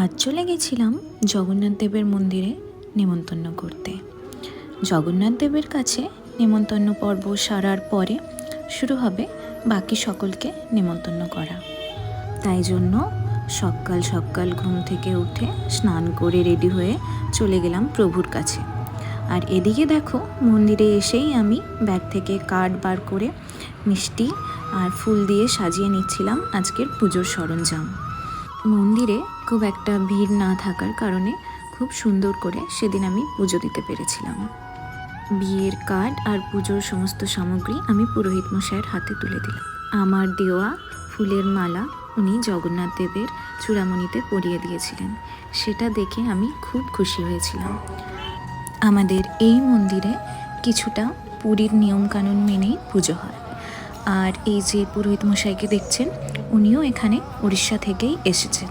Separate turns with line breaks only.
আজ চলে গেছিলাম জগন্নাথ দেবের মন্দিরে নেমন্তন্ন করতে। জগন্নাথ দেবের কাছে নেমন্তন্ন পর্ব সারার পরে শুরু হবে বাকি সকলকে নেমন্তন্ন করা। তাই জন্য সকাল সকাল ঘুম থেকে উঠে স্নান করে রেডি হয়ে চলে গেলাম প্রভুর কাছে। আর এদিকে দেখো মন্দিরে এসেই আমি ব্যাগ থেকে কার্ড বার করে মিষ্টি আর ফুল দিয়ে সাজিয়ে নিচ্ছিলাম আজকের পুজোর সরঞ্জাম। মন্দিরে খুব একটা ভিড় না থাকার কারণে খুব সুন্দর করে সেদিন আমি পুজো দিতে পেরেছিলাম। বিয়ের কার্ড আর পুজোর সমস্ত সামগ্রী আমি পুরোহিত মশাইয়ের হাতে তুলে দিলাম। আমার দেওয়া ফুলের মালা উনি জগন্নাথ দেবের চূড়ামণিতে পরিয়ে দিয়েছিলেন। সেটা দেখে আমি খুব খুশি হয়েছিলাম। আমাদের এই মন্দিরে কিছুটা পুরীর নিয়মকানুন মেনেই পুজো হয়। আর এই যে পুরোহিত মশাইকে দেখছেন উনিও এখানে উড়িষ্যা থেকেই এসেছেন।